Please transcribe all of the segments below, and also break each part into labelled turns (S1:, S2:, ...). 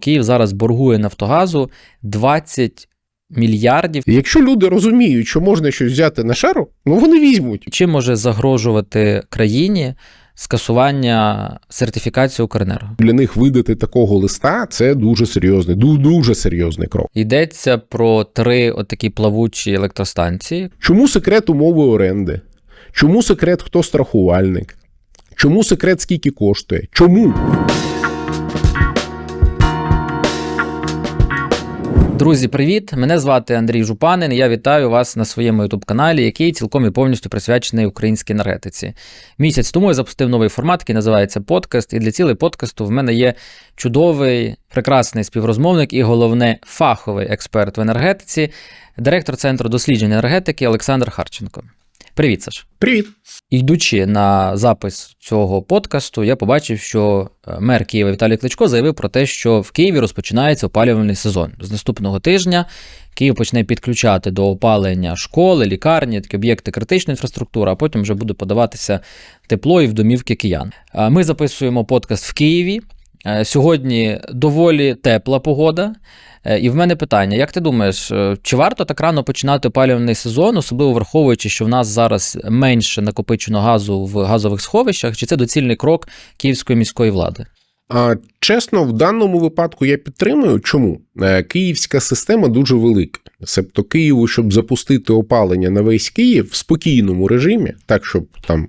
S1: Київ зараз боргує Нафтогазу 20 мільярдів.
S2: Якщо люди розуміють, що можна щось взяти на шару, ну вони візьмуть.
S1: Чим може загрожувати країні скасування сертифікації Укренерго?
S2: Для них видати такого листа це дуже серйозний, ду- дуже серйозний крок.
S1: Йдеться про три отакі плавучі електростанції.
S2: Чому секрет умови оренди? Чому секрет хто страхувальник? Чому секрет скільки коштує? Чому?
S1: Друзі, привіт! Мене звати Андрій Жупанин. Я вітаю вас на своєму youtube каналі який цілком і повністю присвячений українській енергетиці. Місяць тому я запустив новий формат, який називається подкаст. І для цілей подкасту в мене є чудовий, прекрасний співрозмовник і головне фаховий експерт в енергетиці, директор центру досліджень енергетики Олександр Харченко. Привіт, Саш.
S2: Привіт.
S1: Йдучи на запис цього подкасту, я побачив, що е, мер Києва Віталій Кличко заявив про те, що в Києві розпочинається опалювальний сезон. З наступного тижня Київ почне підключати до опалення школи, лікарні, такі об'єкти критичної інфраструктури, а потім вже буде подаватися тепло і в домівки киян. Е, Ми записуємо подкаст в Києві. Е, Сьогодні доволі тепла погода. Е, І в мене питання: як ти думаєш, е, чи варто так рано починати опалювальний сезон, особливо враховуючи, що в нас зараз менше накопичено газу в газових сховищах, чи це доцільний крок київської міської влади?
S2: А, чесно, в даному випадку я підтримую. Чому? Е, Київська система дуже велика. Себто Києву, щоб запустити опалення на весь Київ в спокійному режимі, так щоб там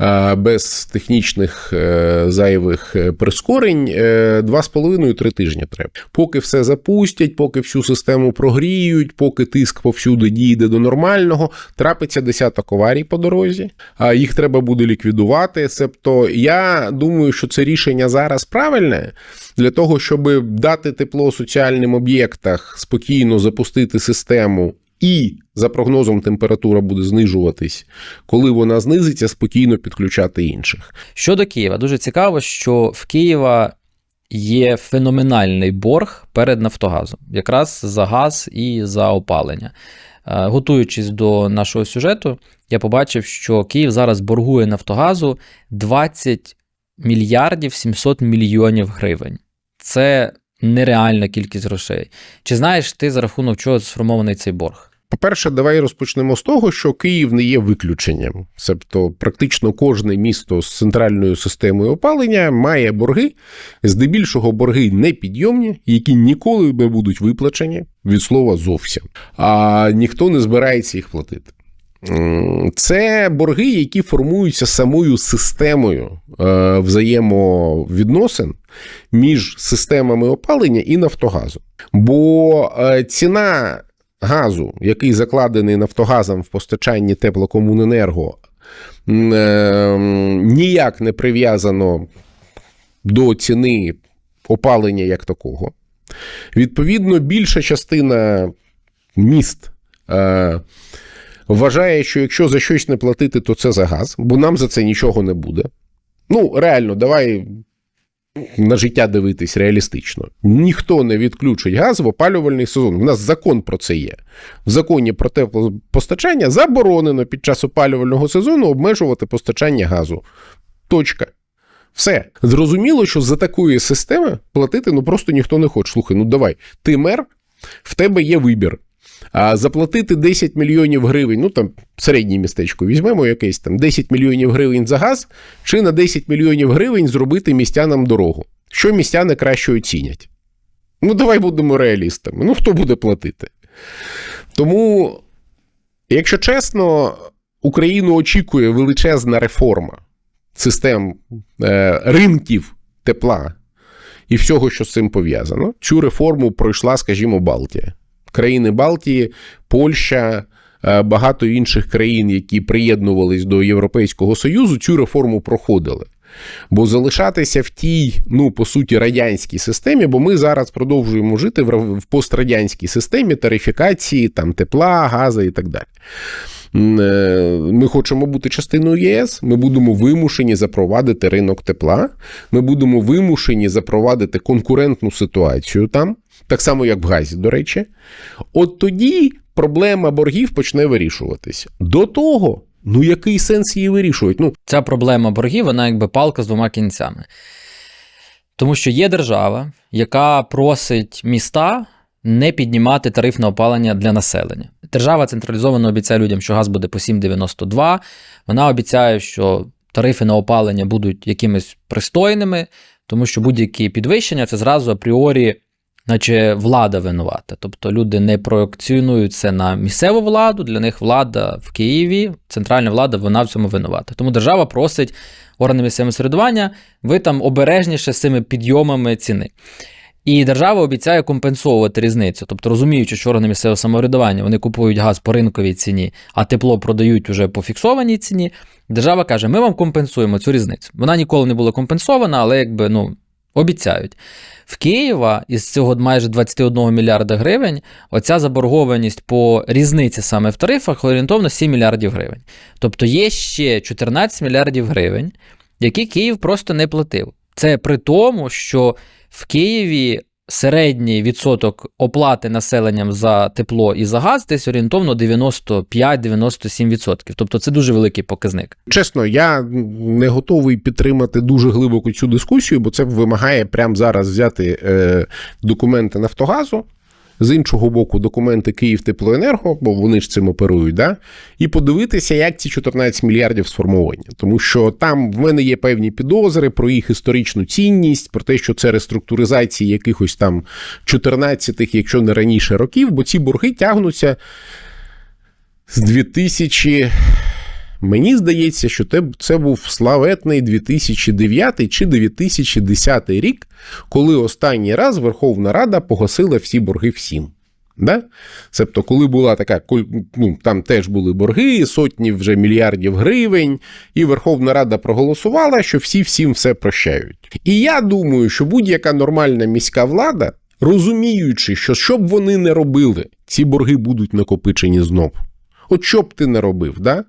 S2: е, без технічних е, зайвих прискорень, е, два з половиною-три тижні треба. Поки все запустять, поки всю систему прогріють, поки тиск повсюди дійде до нормального, трапиться десяток аварій по дорозі, а їх треба буде ліквідувати. Себто я думаю, що це рішення зараз правильне для того, щоб дати тепло соціальним об'єктах, спокійно запустити систему. І за прогнозом температура буде знижуватись. Коли вона знизиться, спокійно підключати інших.
S1: Щодо Києва, дуже цікаво, що в Києва є феноменальний борг перед Нафтогазом, якраз за газ і за опалення. Е, Готуючись до нашого сюжету, я побачив, що Київ зараз боргує Нафтогазу 20 мільярдів 700 мільйонів гривень. Це нереальна кількість грошей. Чи знаєш ти за рахунок чого сформований цей борг?
S2: По-перше, давай розпочнемо з того, що Київ не є виключенням. Тобто, практично кожне місто з центральною системою опалення має борги, здебільшого борги непідйомні, які ніколи не будуть виплачені від слова зовсім. А ніхто не збирається їх платити. Це борги, які формуються самою системою е, взаємовідносин між системами опалення і Нафтогазом. Бо е, ціна газу, який закладений Нафтогазом в постачанні теплокомуненерго, е, ніяк не прив'язано до ціни опалення як такого. Відповідно, більша частина міст. Вважає, що якщо за щось не платити, то це за газ, бо нам за це нічого не буде. Ну, реально, давай на життя дивитись реалістично. Ніхто не відключить газ в опалювальний сезон. У нас закон про це є. В законі про теплопостачання заборонено під час опалювального сезону обмежувати постачання газу. Точка. Все. Зрозуміло, що за такої системи платити ну просто ніхто не хоче. Слухай, ну давай, ти мер, в тебе є вибір. А заплатити 10 мільйонів гривень, ну там середнє містечко візьмемо якесь там 10 мільйонів гривень за газ, чи на 10 мільйонів гривень зробити містянам дорогу. Що містяни краще оцінять? Ну, давай будемо реалістами. Ну, хто буде платити? Тому, якщо чесно, Україну очікує величезна реформа систем е, ринків тепла і всього, що з цим пов'язано. Цю реформу пройшла, скажімо, Балтія. Країни Балтії, Польща, е, багато інших країн, які приєднувались до Європейського Союзу, цю реформу проходили. Бо залишатися в тій, ну по суті, радянській системі, бо ми зараз продовжуємо жити в пострадянській системі тарифікації, там тепла, газу і так далі. Е, Ми хочемо бути частиною ЄС. Ми будемо вимушені запровадити ринок тепла. Ми будемо вимушені запровадити конкурентну ситуацію там, так само як в газі, до речі. От тоді проблема боргів почне вирішуватись. До того, ну який сенс її вирішувати? Ну,
S1: Ця проблема боргів, вона якби палка з двома кінцями. Тому що є держава, яка просить міста не піднімати тариф на опалення для населення. Держава централізовано обіцяє людям, що газ буде по 7,92. Вона обіцяє, що тарифи на опалення будуть якимись пристойними, тому що будь-які підвищення це зразу апріорі, наче влада винувата. Тобто люди не проекціонують це на місцеву владу, для них влада в Києві, центральна влада, вона в цьому винувата. Тому держава просить органи місцевого самоврядування, ви там обережніше з цими підйомами ціни. І держава обіцяє компенсовувати різницю. Тобто, розуміючи, що органи місцевого самоврядування вони купують газ по ринковій ціні, а тепло продають уже по фіксованій ціні. Держава каже: ми вам компенсуємо цю різницю. Вона ніколи не була компенсована, але якби ну. Обіцяють. В Києва із цього майже 21 мільярда гривень оця заборгованість по різниці саме в тарифах орієнтовно 7 мільярдів гривень. Тобто є ще 14 мільярдів гривень, які Київ просто не платив. Це при тому, що в Києві середній відсоток оплати населенням за тепло і за газ десь орієнтовно 95-97%. Тобто це дуже великий показник.
S2: Чесно, я не готовий підтримати дуже глибоко цю дискусію, бо це вимагає прямо зараз взяти е, документи Нафтогазу. З іншого боку, документи Київтеплоенерго, бо вони ж цим оперують, да? і подивитися, як ці 14 мільярдів сформовані. Тому що там в мене є певні підозри про їх історичну цінність, про те, що це реструктуризації якихось там 14-х, якщо не раніше років, бо ці борги тягнуться з 2000. Мені здається, що це був славетний 2009 чи 2010 рік, коли останній раз Верховна Рада погасила всі борги всім. Да? Тобто, коли була така, ну, там теж були борги, сотні вже мільярдів гривень, і Верховна Рада проголосувала, що всі всім все прощають. І я думаю, що будь-яка нормальна міська влада, розуміючи, що що б вони не робили, ці борги будуть накопичені знову. От що б ти не робив, да?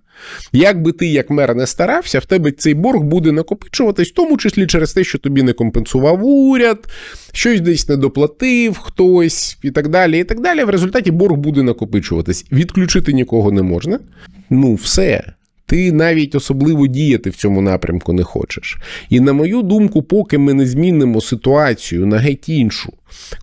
S2: Як би ти, як мер, не старався, в тебе цей борг буде накопичуватись, в тому числі через те, що тобі не компенсував уряд, щось десь не доплатив хтось і так далі. І так далі. В результаті борг буде накопичуватись. Відключити нікого не можна. Ну, все. Ти навіть особливо діяти в цьому напрямку не хочеш. І на мою думку, поки ми не змінимо ситуацію на геть іншу,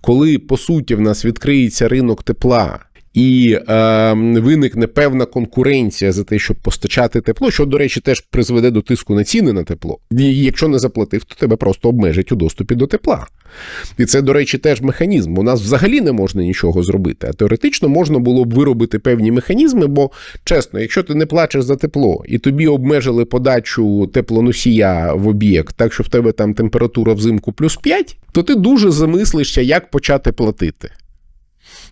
S2: коли по суті в нас відкриється ринок тепла і е, виникне певна конкуренція за те, щоб постачати тепло, що, до речі, теж призведе до тиску на ціни на тепло. І якщо не заплатив, то тебе просто обмежать у доступі до тепла. І це, до речі, теж механізм. У нас взагалі не можна нічого зробити. А теоретично можна було б виробити певні механізми, бо чесно, якщо ти не плачеш за тепло і тобі обмежили подачу теплоносія в об'єкт, так що в тебе там температура взимку плюс 5, то ти дуже замислишся, як почати платити.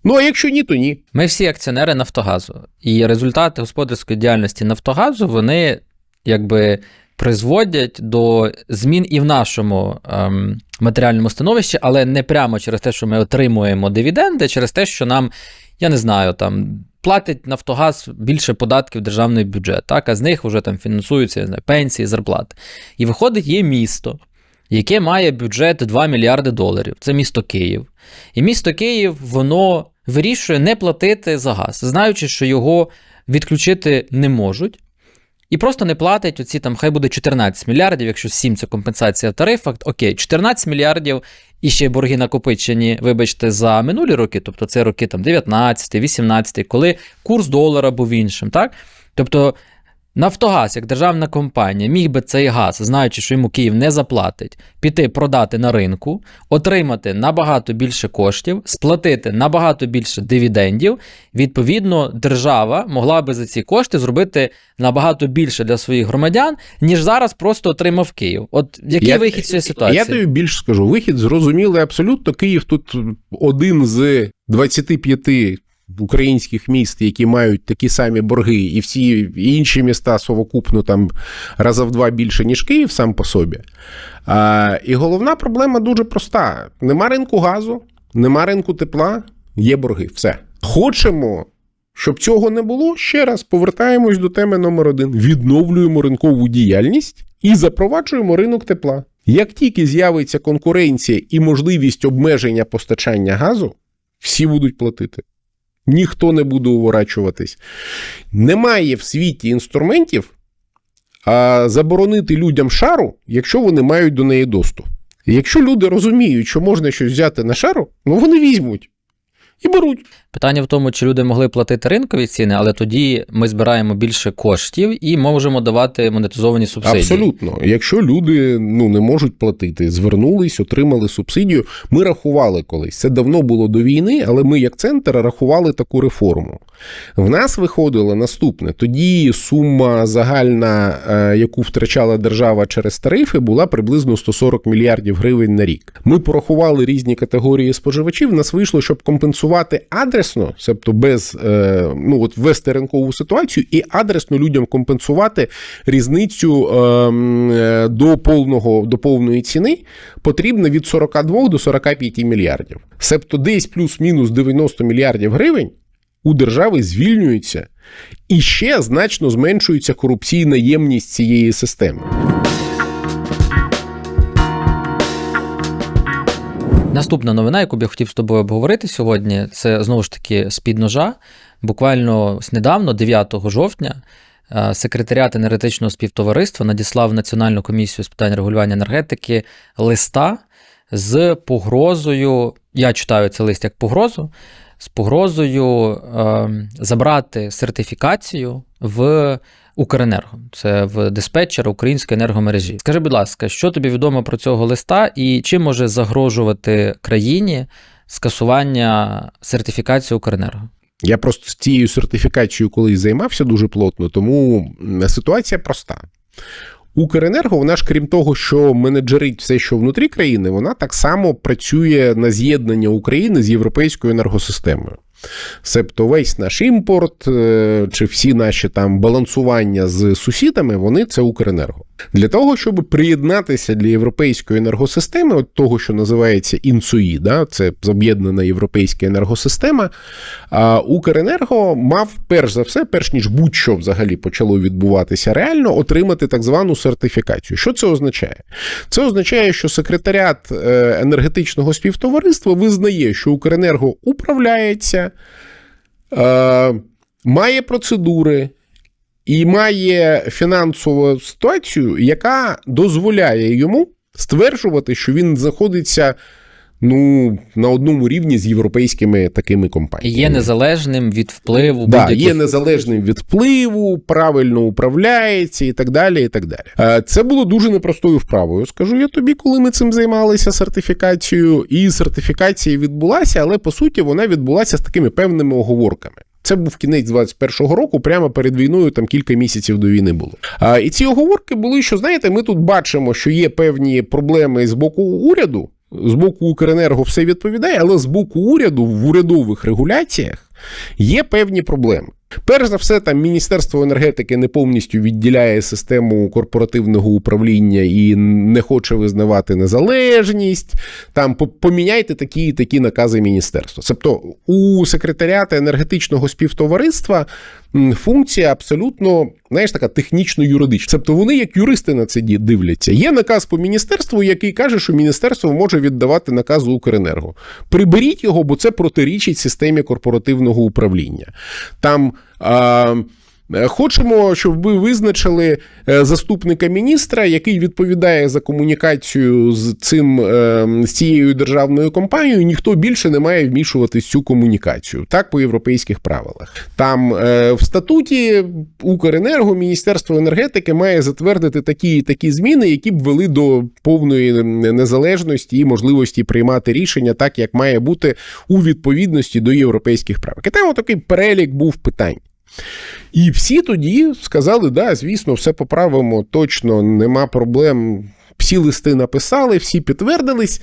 S2: Ну, а якщо ні, то ні.
S1: Ми всі акціонери Нафтогазу. І результати господарської діяльності Нафтогазу вони якби призводять до змін і в нашому ем, матеріальному становищі, але не прямо через те, що ми отримуємо дивіденди, через те, що нам, я не знаю, там. Платить Нафтогаз більше податків в державний бюджет, так, а з них вже там фінансуються не знаю, пенсії, зарплати. І виходить, є місто, яке має бюджет 2 мільярди доларів. Це місто Київ. І місто Київ, воно вирішує не платити за газ, знаючи, що його відключити не можуть. І просто не платить оці там, хай буде 14 мільярдів, якщо 7 це компенсація тарифа. окей, 14 мільярдів і ще борги накопичені, вибачте, за минулі роки, тобто це роки там 19, 18, коли курс долара був іншим. так? Тобто Нафтогаз, як державна компанія, міг би цей газ, знаючи, що йому Київ не заплатить, піти продати на ринку, отримати набагато більше коштів, сплатити набагато більше дивідендів. Відповідно, держава могла би за ці кошти зробити набагато більше для своїх громадян, ніж зараз просто отримав Київ. От який
S2: я,
S1: вихід з цієї ситуації?
S2: Я тобі більше скажу. Вихід зрозумілий абсолютно. Київ тут один з 25 українських міст, які мають такі самі борги, і всі інші міста совокупно там раза в два більше, ніж Київ сам по собі. А, І головна проблема дуже проста: нема ринку газу, нема ринку тепла, є борги. Все. Хочемо. Щоб цього не було, ще раз повертаємось до теми номер один: відновлюємо ринкову діяльність і запроваджуємо ринок тепла. Як тільки з'явиться конкуренція і можливість обмеження постачання газу, всі будуть платити ніхто не буде уворачуватись. Немає в світі інструментів а, заборонити людям шару, якщо вони мають до неї доступ. Якщо люди розуміють, що можна щось взяти на шару, ну вони візьмуть і беруть.
S1: Питання в тому, чи люди могли платити ринкові ціни, але тоді ми збираємо більше коштів і можемо давати монетизовані субсидії.
S2: Абсолютно. Якщо люди ну не можуть платити, звернулись, отримали субсидію. Ми рахували колись. Це давно було до війни, але ми, як центр, рахували таку реформу. В нас виходило наступне: тоді сума загальна, е, яку втрачала держава через тарифи, була приблизно 140 мільярдів гривень на рік. Ми порахували різні категорії споживачів. Нас вийшло, щоб компенсувати адресно, тобто без е, ну от ввести ринкову ситуацію і адресно людям компенсувати різницю е, м, е, до повного до повної ціни потрібно від 42 до 45 мільярдів. Себто десь плюс-мінус 90 мільярдів гривень у держави звільнюється і ще значно зменшується корупційна ємність цієї системи.
S1: Наступна новина, яку б я хотів з тобою обговорити сьогодні, це знову ж таки з-під ножа. Буквально недавно, 9 жовтня, е, секретаріат енергетичного співтовариства надіслав Національну комісію з питань регулювання енергетики листа з погрозою. Я читаю цей лист як погрозу, з погрозою е, забрати сертифікацію в Укренерго, це в диспетчера української енергомережі. Скажи, будь ласка, що тобі відомо про цього листа і чим може загрожувати країні скасування сертифікації Укренерго?
S2: Я просто з цією сертифікацією колись займався дуже плотно, тому ситуація проста. Укренерго, вона ж крім того, що менеджерить все, що внутрі країни, вона так само працює на з'єднання України з європейською енергосистемою. Себто весь наш імпорт е, чи всі наші там балансування з сусідами, вони це Укренерго. Для того, щоб приєднатися для європейської енергосистеми, от того, що називається ІНСУІ, да, це об'єднана європейська енергосистема, Укренерго мав перш за все, перш ніж будь-що взагалі почало відбуватися реально, отримати так звану сертифікацію. Що це означає? Це означає, що секретаріат е, енергетичного співтовариства визнає, що Укренерго управляється, е, має процедури. І має фінансову ситуацію, яка дозволяє йому стверджувати, що він знаходиться ну, на одному рівні з європейськими такими компаніями.
S1: є незалежним від впливу
S2: Да, є незалежним від впливу, правильно управляється і так далі. і так далі. Е, Це було дуже непростою вправою. Скажу я тобі, коли ми цим займалися сертифікацією, і сертифікація відбулася, але по суті вона відбулася з такими певними оговорками. Це був кінець 21-го року, прямо перед війною, там кілька місяців до війни було. А, і ці оговорки були, що знаєте, ми тут бачимо, що є певні проблеми з боку уряду. З боку Укренерго все відповідає, але з боку уряду в урядових регуляціях є певні проблеми. Перш за все, там Міністерство енергетики не повністю відділяє систему корпоративного управління і не хоче визнавати незалежність. Там поміняйте такі і такі накази міністерства. Тобто у секретаріата енергетичного співтовариства функція абсолютно, знаєш, така технічно-юридична. Тобто вони, як юристи на це дивляться. Є наказ по міністерству, який каже, що міністерство може віддавати наказу Укренерго. Приберіть його, бо це протирічить системі корпоративного управління. Там. Хочемо, щоб ви визначили е, заступника міністра, який відповідає за комунікацію з цим е, з цією державною компанією. Ніхто більше не має вмішуватись цю комунікацію. Так по європейських правилах. Там е, в статуті Укренерго Міністерство енергетики має затвердити такі такі зміни, які б вели до повної незалежності і можливості приймати рішення так, як має бути у відповідності до європейських правил. І там такий перелік був питань. І всі тоді сказали: да, звісно, все поправимо, точно нема проблем. Всі листи написали, всі підтвердились.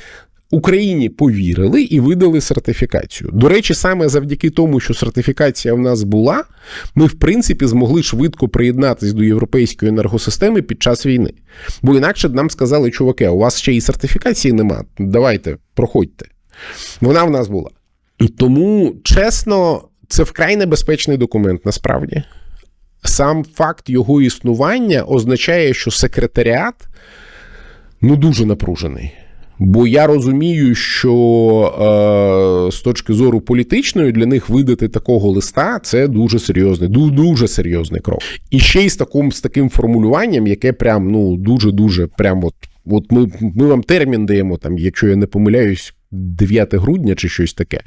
S2: Україні повірили і видали сертифікацію. До речі, саме завдяки тому, що сертифікація в нас була, ми в принципі змогли швидко приєднатися до європейської енергосистеми під час війни. Бо інакше нам сказали, чуваки, у вас ще і сертифікації нема. Давайте, проходьте. Вона в нас була. І тому, чесно, це вкрай небезпечний документ насправді. Сам факт його існування означає, що секретаріат ну дуже напружений. Бо я розумію, що е, з точки зору політичної для них видати такого листа це дуже серйозний, ду- дуже серйозний крок. І ще й з таким, з таким формулюванням, яке прям ну дуже дуже прям от От ми, ми вам термін даємо, там, якщо я не помиляюсь, 9 грудня чи щось таке.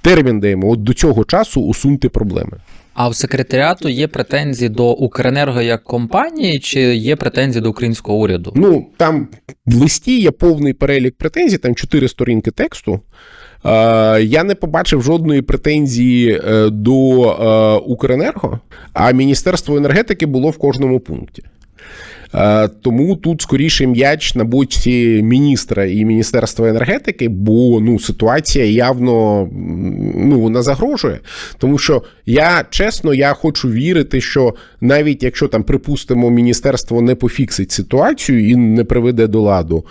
S2: Термін даємо, от до цього часу усуньте проблеми.
S1: А у секретаріату є претензії до Укренерго як компанії, чи є претензії до українського уряду?
S2: Ну, там в листі є повний перелік претензій, там чотири сторінки тексту. Я не побачив жодної претензії е, до е, Укренерго, а Міністерство енергетики було в кожному пункті. Е, Тому тут скоріше м'яч на боці міністра і Міністерства енергетики, бо ну ситуація явно ну вона загрожує. Тому що я чесно, я хочу вірити, що навіть якщо там припустимо, міністерство не пофіксить ситуацію і не приведе до ладу.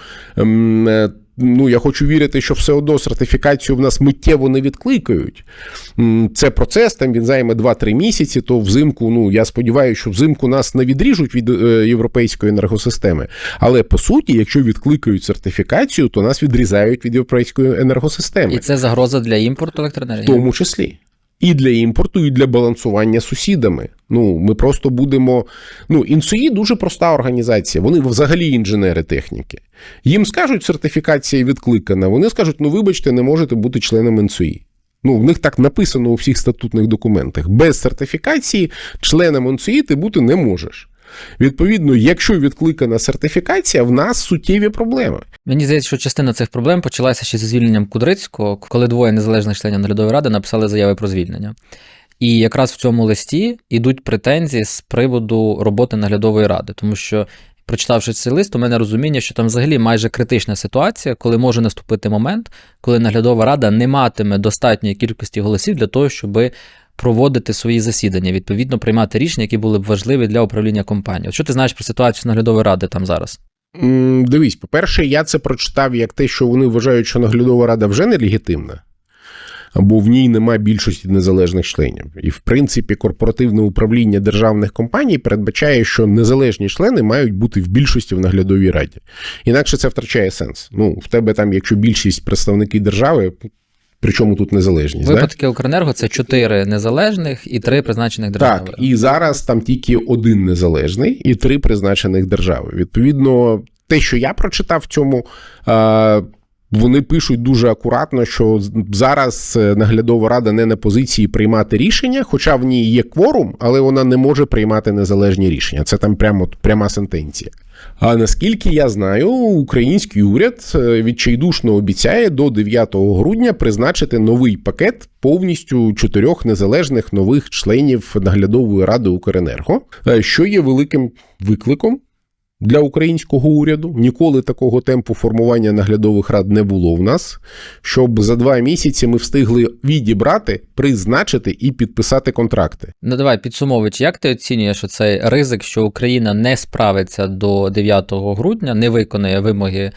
S2: Ну, я хочу вірити, що все одно сертифікацію в нас миттєво не відкликають. Це процес, там він займе 2-3 місяці, то взимку, ну я сподіваюся, що взимку нас не відріжуть від е, європейської енергосистеми. Але по суті, якщо відкликають сертифікацію, то нас відрізають від європейської енергосистеми,
S1: І це загроза для імпорту
S2: в
S1: електроенергії?
S2: тому числі. І для імпорту, і для балансування сусідами. Ну, ми просто будемо. Ну, інсуї дуже проста організація. Вони взагалі інженери техніки. Їм скажуть, сертифікація відкликана. Вони скажуть: ну, вибачте, не можете бути членом інсуї. Ну, в них так написано у всіх статутних документах. Без сертифікації членом інсуї ти бути не можеш. Відповідно, якщо відкликана сертифікація, в нас суттєві проблеми.
S1: Мені здається, що частина цих проблем почалася ще зі звільненням Кудрицького, коли двоє незалежних членів наглядової ради написали заяви про звільнення. І якраз в цьому листі йдуть претензії з приводу роботи наглядової ради, тому що. Прочитавши цей лист, у мене розуміння, що там взагалі майже критична ситуація, коли може наступити момент, коли наглядова рада не матиме достатньої кількості голосів для того, щоб проводити свої засідання, відповідно приймати рішення, які були б важливі для управління компанією. От Що ти знаєш про ситуацію з наглядової ради там зараз?
S2: Дивись, по-перше, я це прочитав як те, що вони вважають, що наглядова рада вже нелегітимна, або в ній немає більшості незалежних членів. І, в принципі, корпоративне управління державних компаній передбачає, що незалежні члени мають бути в більшості в наглядовій раді. Інакше це втрачає сенс. Ну, в тебе там, якщо більшість представники держави, причому тут незалежність.
S1: Випадки Укренерго це чотири незалежних і три призначених державою.
S2: Так, і зараз там тільки один незалежний і три призначених держави. Відповідно, те, що я прочитав в цьому. Вони пишуть дуже акуратно, що зараз е, наглядова рада не на позиції приймати рішення, хоча в ній є кворум, але вона не може приймати незалежні рішення. Це там прямо пряма сентенція. А наскільки я знаю, український уряд е, відчайдушно обіцяє до 9 грудня призначити новий пакет повністю чотирьох незалежних нових членів наглядової ради Укренерго, е, що є великим викликом. Для українського уряду ніколи такого темпу формування наглядових рад не було в нас, щоб за два місяці ми встигли відібрати, призначити і підписати контракти.
S1: Ну давай підсумовуючи, як ти оцінюєш цей ризик, що Україна не справиться до 9 грудня, не виконає вимоги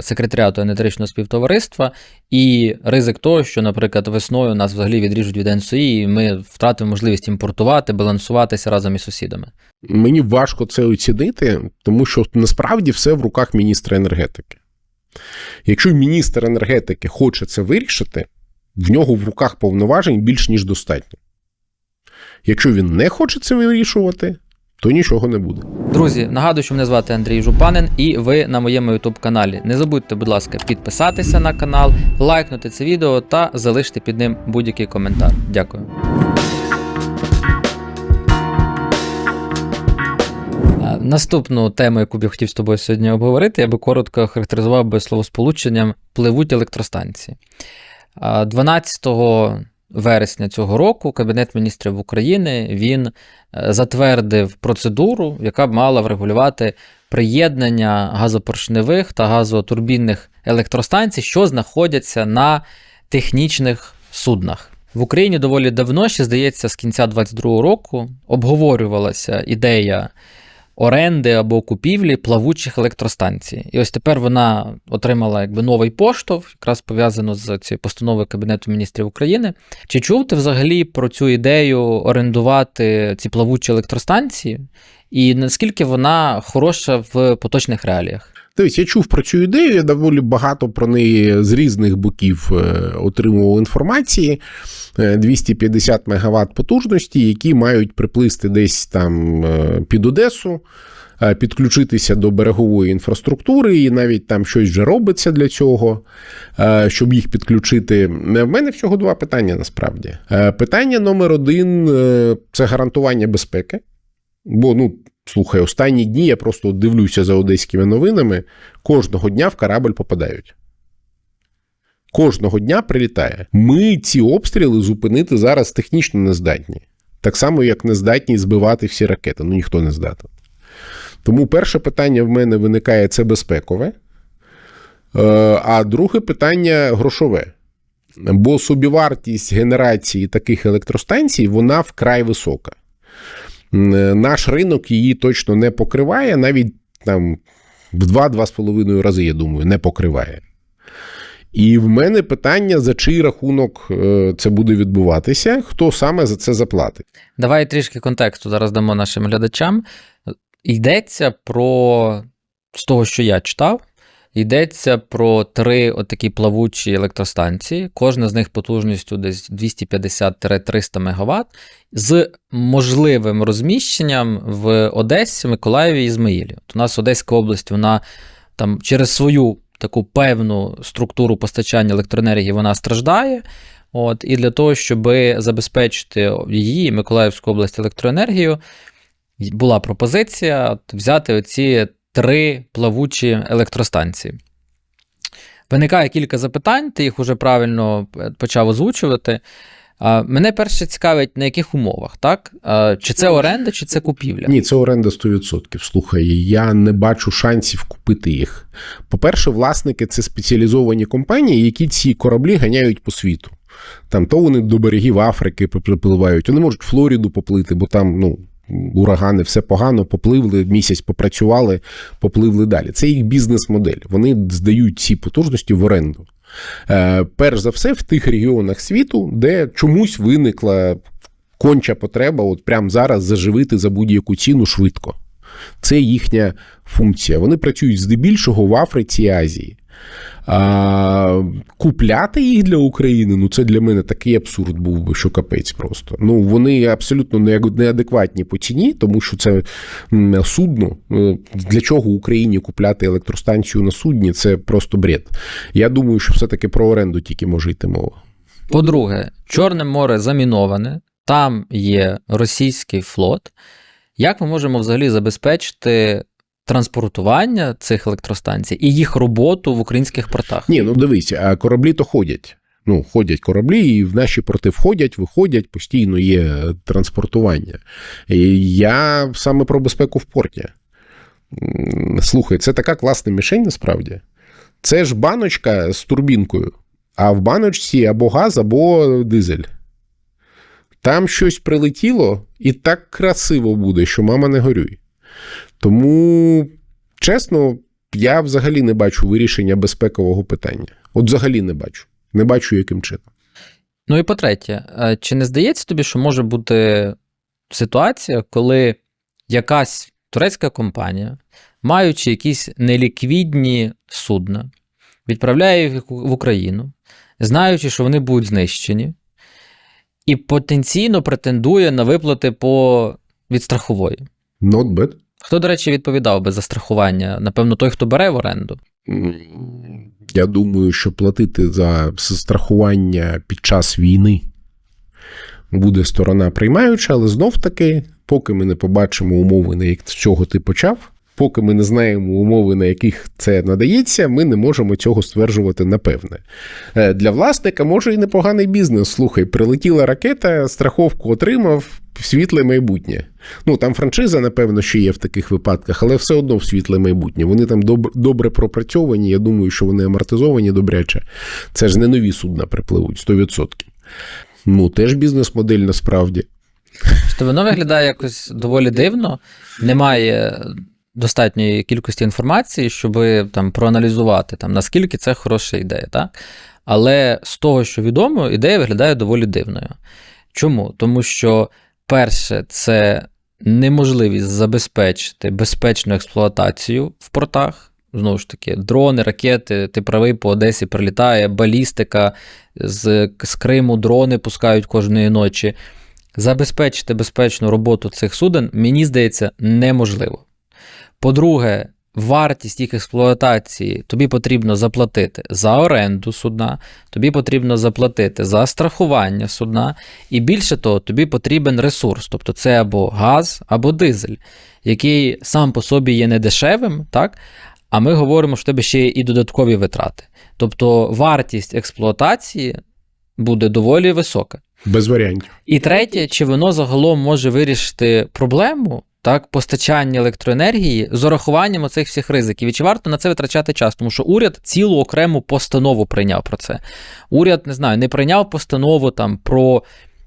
S1: секретаріату енергетичного співтовариства, і ризик того, що, наприклад, весною нас взагалі відріжуть від НСОІ, і ми втратимо можливість імпортувати, балансуватися разом із сусідами.
S2: Мені важко це оцінити, тому що насправді все в руках міністра енергетики. Якщо міністр енергетики хоче це вирішити, в нього в руках повноважень більш ніж достатньо. Якщо він не хоче це вирішувати, то нічого не буде.
S1: Друзі, нагадую, що мене звати Андрій Жупанин, і ви на моєму youtube каналі. Не забудьте, будь ласка, підписатися на канал, лайкнути це відео та залишити під ним будь-який коментар. Дякую. Наступну тему, яку б я хотів з тобою сьогодні обговорити, я би коротко характеризував би словосполученням пливуть електростанції. 12 вересня цього року Кабінет міністрів України він е, затвердив процедуру, яка б мала врегулювати приєднання газопоршневих та газотурбінних електростанцій, що знаходяться на технічних суднах. В Україні доволі давно, ще здається, з кінця 22-го року обговорювалася ідея оренди або купівлі плавучих електростанцій. І ось тепер вона отримала якби новий поштовх, якраз пов'язано з цією постановою Кабінету міністрів України. Чи чув ти взагалі про цю ідею орендувати ці плавучі електростанції? І наскільки вона хороша в поточних реаліях?
S2: Дивись, я чув про цю ідею, я доволі багато про неї з різних боків е, отримував інформації. Е, 250 МВт потужності, які мають приплисти десь там е, під Одесу, е, підключитися до берегової інфраструктури, і навіть там щось вже робиться для цього, е, щоб їх підключити. Е, В мене всього два питання насправді. Е, Питання номер один е, це гарантування безпеки. Бо, ну, слухай, останні дні я просто дивлюся за одеськими новинами. Кожного дня в корабль попадають. Кожного дня прилітає. Ми ці обстріли зупинити зараз технічно не здатні. Так само, як не здатні збивати всі ракети. Ну, ніхто не здатен. Тому перше питання в мене виникає це безпекове. Е, А друге питання грошове. Бо собівартість генерації таких електростанцій вона вкрай висока. М, Наш ринок її точно не покриває, навіть там в 2-2,5 рази, я думаю, не покриває. І в мене питання, за чий рахунок е, це буде відбуватися, хто саме за це заплатить.
S1: Давай трішки контексту зараз дамо нашим глядачам. Йдеться про з того, що я читав, йдеться про три отакі плавучі електростанції, кожна з них потужністю десь 250-300 МВт, з можливим розміщенням в Одесі, Миколаєві і Ізмаїлі. От у нас Одеська область, вона там через свою таку певну структуру постачання електроенергії вона страждає. От, і для того, щоб забезпечити її Миколаївську область електроенергією, була пропозиція от, взяти оці три плавучі електростанції. Виникає кілька запитань, ти їх уже правильно е, почав озвучувати. Мене перше цікавить, на яких умовах, так? Чи це оренда, чи це купівля?
S2: Ні, це оренда 100%. Слухай, я не бачу шансів купити їх. По-перше, власники це спеціалізовані компанії, які ці кораблі ганяють по світу. Там то вони до берегів Африки припливають, вони можуть Флориду поплити, бо там ну, урагани, все погано, попливли, місяць попрацювали, попливли далі. Це їх бізнес-модель. Вони здають ці потужності в оренду. Е, перш за все, в тих регіонах світу, де чомусь виникла конча потреба, от прямо зараз заживити за будь-яку ціну швидко. Це їхня функція. Вони працюють здебільшого в Африці і Азії. А, купляти їх для України, ну це для мене такий абсурд був би, що капець просто. Ну вони абсолютно неадекватні по ціні, тому що це судно. Е, Для чого Україні купляти електростанцію на судні? Це просто бред. Я думаю, що все-таки про оренду тільки може йти мова.
S1: По-друге, Чорне море заміноване, там є російський флот. Як ми можемо взагалі забезпечити транспортування цих електростанцій і їх роботу в українських портах?
S2: Ні, ну дивись, а кораблі то ходять. Ну, ходять кораблі, і в наші порти входять, виходять, постійно є транспортування. І я саме про безпеку в порті. Слухай, це така класна мішень насправді. Це ж баночка з турбінкою, а в баночці або газ, або дизель. Там щось прилетіло, і так красиво буде, що мама не горюй. Тому, чесно, я взагалі не бачу вирішення безпекового питання. От взагалі не бачу. Не бачу, яким чином.
S1: Ну і по-третє, е, чи не здається тобі, що може бути ситуація, коли якась турецька компанія, маючи якісь неліквідні судна, відправляє їх в Україну, знаючи, що вони будуть знищені, і потенційно претендує на виплати по від страхової.
S2: Not bad.
S1: Хто, до речі, відповідав би за страхування? Напевно, той, хто бере в оренду.
S2: Я думаю, що платити за страхування під час війни буде сторона приймаюча, але знов таки, поки ми не побачимо умови, на як з чого ти почав, поки ми не знаємо умови, на яких це надається, ми не можемо цього стверджувати напевне. Е, Для власника може і непоганий бізнес. Слухай, прилетіла ракета, страховку отримав. Світле майбутнє. Ну там франшиза, напевно, ще є в таких випадках, але все одно в світле майбутнє. Вони там добре, пропрацьовані. Я думаю, що вони амортизовані добряче. Це ж не нові судна припливуть 100%. Ну, теж бізнес-модель насправді.
S1: Тобто воно виглядає якось доволі дивно, немає достатньої кількості інформації, щоб там проаналізувати, там, наскільки це хороша ідея. Так? Але з того, що відомо, ідея виглядає доволі дивною. Чому? Тому що, перше, це неможливість забезпечити безпечну експлуатацію в портах. знову ж таки, дрони, ракети, ти правий по Одесі прилітає, балістика з, з Криму, дрони пускають кожної ночі. Забезпечити безпечну роботу цих суден, мені здається, неможливо. По-друге, вартість їх експлуатації тобі потрібно заплатити за оренду судна, тобі потрібно заплатити за страхування судна, і більше того, тобі потрібен ресурс, тобто це або газ, або дизель, який сам по собі є недешевим, так? а ми говоримо, що в тебе ще є і додаткові витрати. Тобто вартість експлуатації буде доволі висока.
S2: Без варіантів.
S1: І третє, чи воно загалом може вирішити проблему так, постачання електроенергії з урахуванням оцих всіх ризиків. І чи варто на це витрачати час? Тому що уряд цілу окрему постанову прийняв про це. Уряд не знаю, не прийняв постанову там про.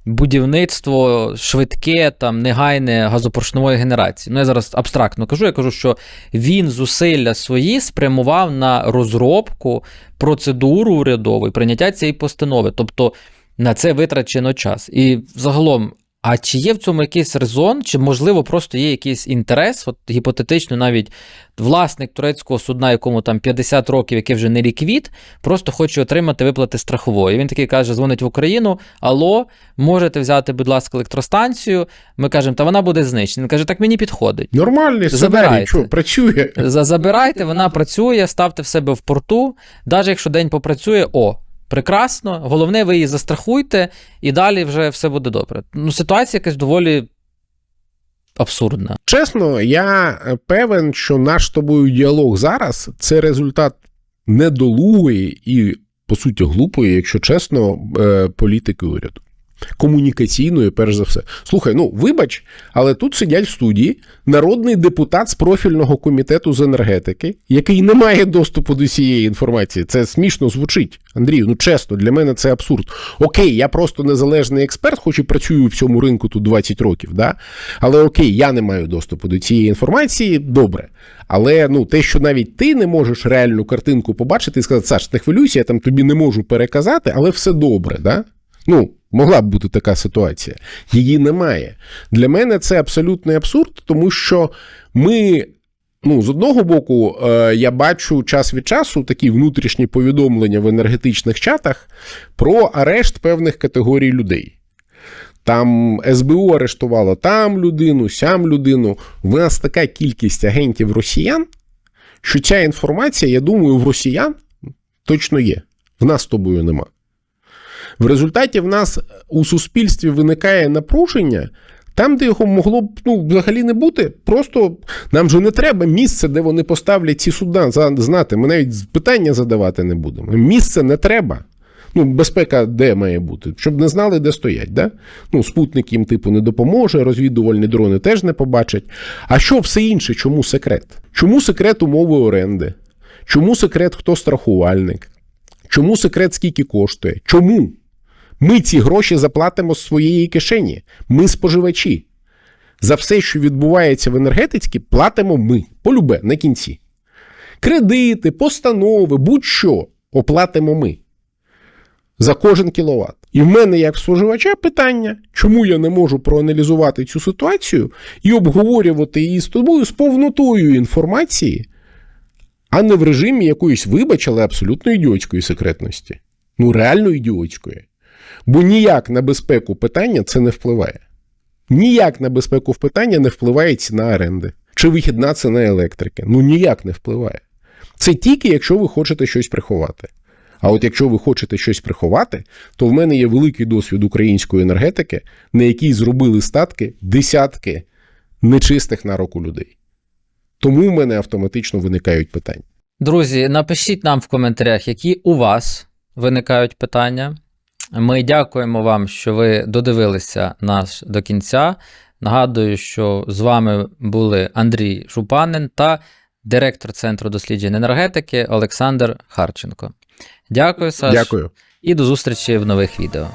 S1: Будівництво швидке, там негайне газопоршневої генерації. Ну, я зараз абстрактно кажу. Я кажу, що він зусилля свої спрямував на розробку процедуру урядової прийняття цієї постанови. Тобто на це витрачено час. І загалом, а чи є в цьому якийсь резон, чи можливо просто є якийсь інтерес, от гіпотетично, навіть власник турецького судна, якому там 50 років, який вже не ліквід, просто хоче отримати виплати страхової. Він такий каже: дзвонить в Україну: Алло, можете взяти, будь ласка, електростанцію. Ми кажемо, та вона буде знищена. Він каже, так мені підходить.
S2: Нормальний сценарій, що працює.
S1: Забирайте, вона працює, ставте в себе в порту. Навіть якщо день попрацює, о, прекрасно. Головне, ви її застрахуйте, і далі вже все буде добре. Ну, ситуація якась доволі абсурдна.
S2: Чесно, я е, певен, що наш з тобою діалог зараз це результат недолугої і, по суті, глупої, якщо чесно, е, політики уряду. Комунікаційної, перш за все. Слухай, ну вибач, але тут сидять в студії народний депутат з профільного комітету з енергетики, який не має доступу до цієї інформації. Це смішно звучить. Андрію, ну чесно, для мене це абсурд. Окей, я просто незалежний експерт, хоч і працюю в цьому ринку тут 20 років, да? але окей, я не маю доступу до цієї інформації, добре. Але ну, те, що навіть ти не можеш реальну картинку побачити і сказати, Саш, не хвилюйся, я там тобі не можу переказати, але все добре, да? Ну, могла б бути така ситуація. Її немає. Для мене це абсолютний абсурд, тому що ми. Ну, з одного боку, е, я бачу час від часу такі внутрішні повідомлення в енергетичних чатах про арешт певних категорій людей. Там СБУ арештувало там людину, сям людину. В нас така кількість агентів росіян, що ця інформація, я думаю, в росіян точно є. В нас з тобою нема. В результаті в нас у суспільстві виникає напруження. Там, де його могло б ну, взагалі не бути, просто нам же не треба місце, де вони поставлять ці суда знати. Ми навіть питання задавати не будемо. Місце не треба. Ну, безпека де має бути? Щоб не знали, де стоять. Да? Ну, спутник їм, типу, не допоможе, розвідувальні дрони теж не побачать. А що все інше? Чому секрет? Чому секрет умови оренди? Чому секрет, хто страхувальник? Чому секрет скільки коштує? Чому? Ми ці гроші заплатимо з своєї кишені. Ми споживачі. За все, що відбувається в енергетиці, платимо ми. Полюбе на кінці. Кредити, постанови, будь-що оплатимо ми. За кожен кіловат. І в мене, як споживача, питання, чому я не можу проаналізувати цю ситуацію і обговорювати її з тобою з повнотою інформації, а не в режимі якоїсь, вибач, але абсолютно ідіотської секретності. Ну, реально ідіотської. Бо ніяк на безпеку питання це не впливає. Ніяк на безпеку в питання не впливає ціна оренди чи вихідна ціна електрики. Ну ніяк не впливає. Це тільки якщо ви хочете щось приховати. А от якщо ви хочете щось приховати, то в мене є великий досвід української енергетики, на якій зробили статки десятки нечистих на руку людей. Тому в мене автоматично виникають питання.
S1: Друзі, напишіть нам в коментарях, які у вас виникають питання. Ми дякуємо вам, що ви додивилися нас до кінця. Нагадую, що з вами були Андрій Шупанин та директор Центру досліджень енергетики Олександр Харченко. Дякую, Саш.
S2: Дякую.
S1: І до зустрічі в нових відео.